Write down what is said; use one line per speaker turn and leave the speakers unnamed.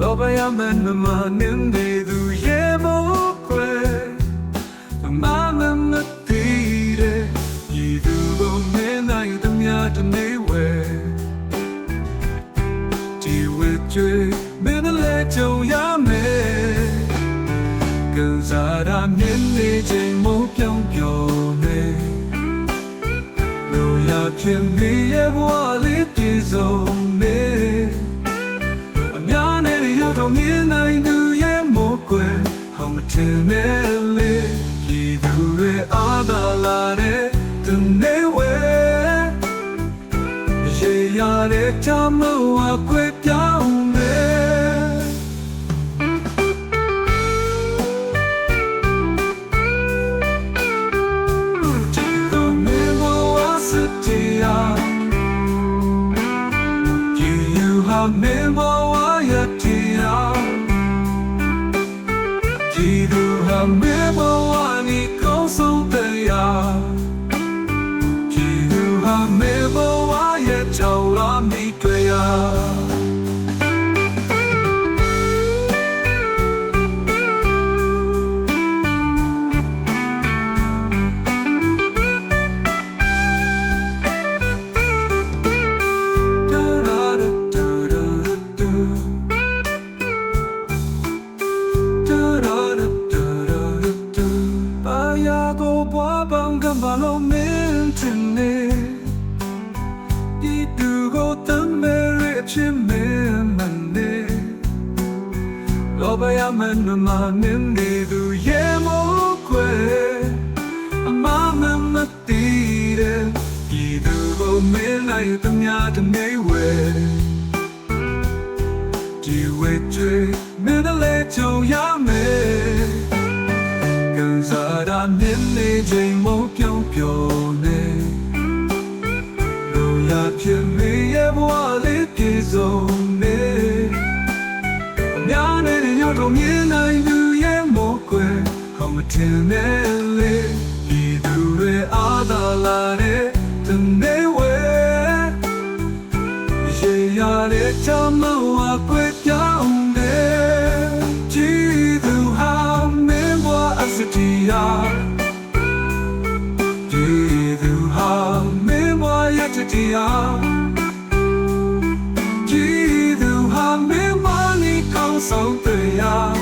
လောဘရမန်မနေနေသူရဲ့မောကွယ်မမမတီးတဲ့ဤသူကိုမင်းနိုင်တမတနေဝဲဒီဝဲကျွေးမင်းလည်းကြုံရမယ်ကစားရမြင်နေချိန်မို့ပြောင်းပြောနေ ဟောင်းမထင်နဲ့လေဒီသူရဲ့အားသာလာတဲ့သူနေဝဲရေရတဲ့ချမဝကွယ်ပြောင်းနေ The middle was a tear. You, you have never Amen. ပေါင်းကမလုံးမင်းတင်နေဒီသူကိုတမဲရချင်းမင်းမနေလောဘရမန်မမင်းနေသူရဲ့မို့ခွဲအမမမတီးတဲ့ဒီသူကိုမင်းလိုက်တမတနေဝဲဒီဝဲကျွေးမင်းလည်းကြုံရမယ်ကန်စားတာနင်းနေချိန်မ ပြုံးပြောနေလိုရဖြစ်မေရဲ့ဘဝလေးပြေဆုံးနေအများနဲ့ညတော့မြင်နိုင်သူရဲ့မို့ကွယ်ဟောမတင်နဲ့လေဒီသူတွေအားသာလာတဲ့တနေ့ဝဲရေရတဲ့ချမဝကွယ် တတီယာကြည်သူဟာမင်းမနီကောင်းဆုံးတရား